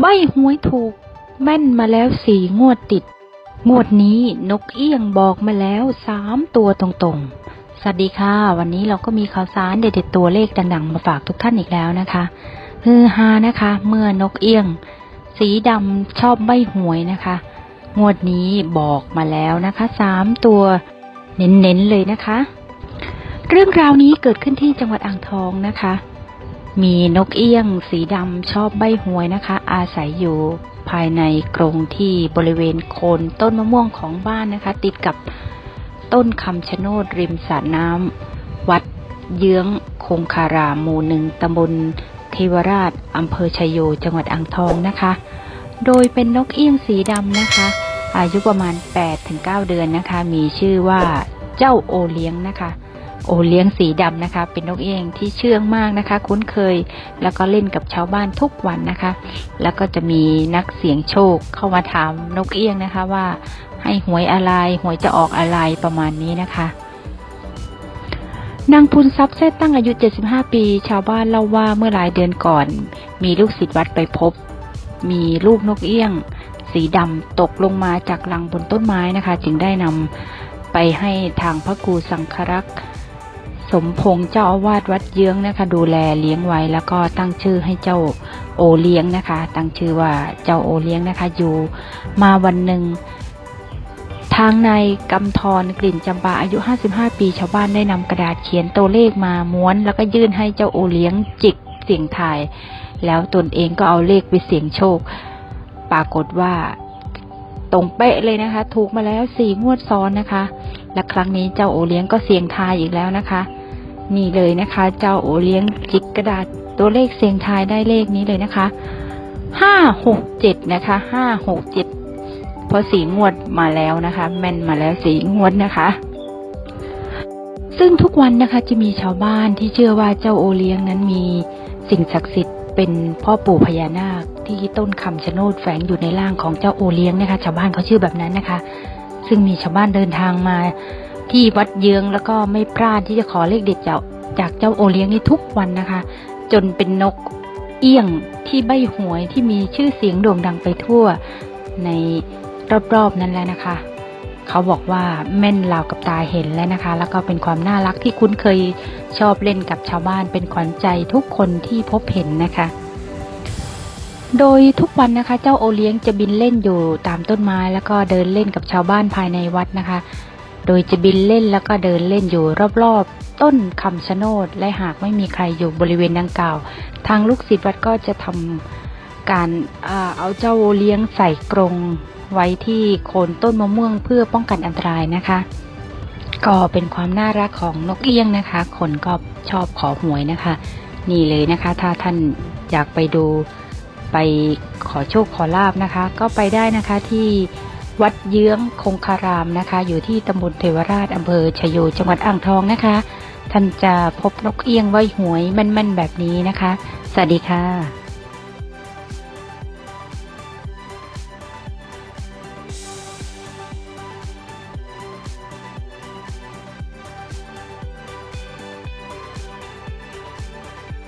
ใบหวยถูก แม่นมาแล้วสี่งวดติด งวดนี้นกเอี้ยงบอกมาแล้วสามตัวตรงๆ สวัสดีค่ะ วันนี้เราก็มีข่าวสารเด็ดๆตัวเลขดังๆ มาฝากทุกท่านอีกแล้วนะคะฮือฮานะคะ เมื่อนกเอี้ยง สีดำชอบใบหวยนะคะ งวดนี้บอกมาแล้วนะคะสามตัว เน้นๆเลยนะคะ เรื่องราวนี้เกิดขึ้นที่จังหวัดอ่างทองนะคะ มีนกเอี้ยงสีดำชอบใบหวยนะคะ อาศัยอยู่ภายในกรงที่บริเวณโคนต้นมะม่วงของบ้านนะคะ ติดกับต้นคำชะโนดริมสระน้ำวัดเยื้องคงคารามหมู่หนึ่งตำบลเทวราชอำเภอชยโยจังหวัดอ่างทองนะคะ โดยเป็นนกเอี้ยงสีดำนะคะ อายุประมาณ 8-9 เดือนนะคะ มีชื่อว่าเจ้าโอเลี้ยงนะคะ โอเลี้ยงสีดำนะคะ เป็นนกเอี้ยงที่เชื่องมากนะคะ คุ้นเคย แล้วก็เล่นกับชาวบ้านทุกวันนะคะ แล้วก็จะมีนักเสี่ยงโชคเข้ามาถามนกเอี้ยงนะคะว่าให้หวยอะไรหวยจะออกอะไรประมาณนี้นะคะนางพุนทรัพย์แท้ตั้งอายุ 75 ปี ชาวบ้านเล่าว่าเมื่อหลายเดือนก่อน มีลูกศิษย์วัดไปพบ มีลูกนกเอี้ยง สีดำตกลงมาจากลังบนต้นไม้นะคะ จึงได้นำไปให้ทางพระครูสังครักษ์ สมพงษ์เจ้าอาวาสวัดเยื้องนะคะ ดูแลเลี้ยงไว้แล้วก็ตั้งชื่อให้เจ้าโอเลี้ยงนะคะ ตั้งชื่อว่าเจ้าโอเลี้ยงนะคะ อยู่มาวันหนึ่งทางนายกำธรกลิ่นจำปาอายุ 55 ปีชาวบ้านได้นำกระดาษเขียนตัวเลขมาม้วน แล้วก็ยื่นให้เจ้าโอเลี้ยงจิกเสียงทาย แล้วตนเองก็เอาเลขไปเสียงโชค ปรากฏว่าตรงเป๊ะเลยนะคะ ถูกมาแล้วสี่งวดซ้อนนะคะ และครั้งนี้เจ้าโอเลี้ยงก็เสียงทายอีกแล้วนะคะ นี่เลยนะคะ เจ้าโอเลี้ยงจิกกระดาษตัวเลขเสียงทายได้เลขนี้เลยนะคะห้าหกเจ็ดนะคะห้าหกเจ็ดเพราะสีงวดมาแล้วนะคะ แม่นมาแล้วสีงวดนะคะ ซึ่งทุกวันนะคะจะมีชาวบ้านที่เชื่อว่าเจ้าโอเลี้ยงนั้นมีสิ่งศักดิ์สิทธิ์เป็นพ่อปู่พญานาคที่ต้นคำชะโนดแฝงอยู่ในร่างของเจ้าโอเลี้ยงนะคะ ชาวบ้านเขาชื่อแบบนั้นนะคะ ซึ่งมีชาวบ้านเดินทางมา ที่วัดเยื้องแล้วก็ไม่พลาดที่จะขอเลขเด็ดจากจากเจ้าโอเลี้ยงนี่ทุกวันนะคะ จนเป็นนกเอี้ยงที่ใบหวยที่มีชื่อเสียงโด่งดังไปทั่วในรอบๆนั้นแล้วนะคะ เขาบอกว่าแม่นราวกับตาเห็นแล้วนะคะ แล้วก็เป็นความน่ารักที่คุ้นเคยชอบเล่นกับชาวบ้านเป็นขวัญใจทุกคนที่พบเห็นนะคะ โดยทุกวันนะคะ เจ้าโอเลี้ยงจะบินเล่นอยู่ตามต้นไม้ แล้วก็เดินเล่นกับชาวบ้านภายในวัดนะคะ โดยจะบินเล่นแล้วก็เดินเล่นอยู่รอบๆ ต้นคำชะโนดและหากไม่มีใครอยู่บริเวณดังกล่าว ทางลูกศิษย์วัดก็จะทำการเอาเจ้าเลี้ยงใส่กรงไว้ที่โคนต้นมะม่วงเพื่อป้องกันอันตรายนะคะ ก็เป็นความน่ารักของนกเอี้ยงนะคะ คนก็ชอบขอหวยนะคะ นี่เลยนะคะ ถ้าท่านอยากไปดูไปขอโชคขอลาบนะคะ ก็ไปได้นะคะที่ วัดเยื้องคงคารามนะคะ อยู่ที่ตำบลเทวราชอำเภอชยโยจังหวัดอ่างทองนะคะ ท่านจะพบนกเอี้ยงไว้หวยแม่นๆแบบนี้นะคะ สวัสดีค่ะ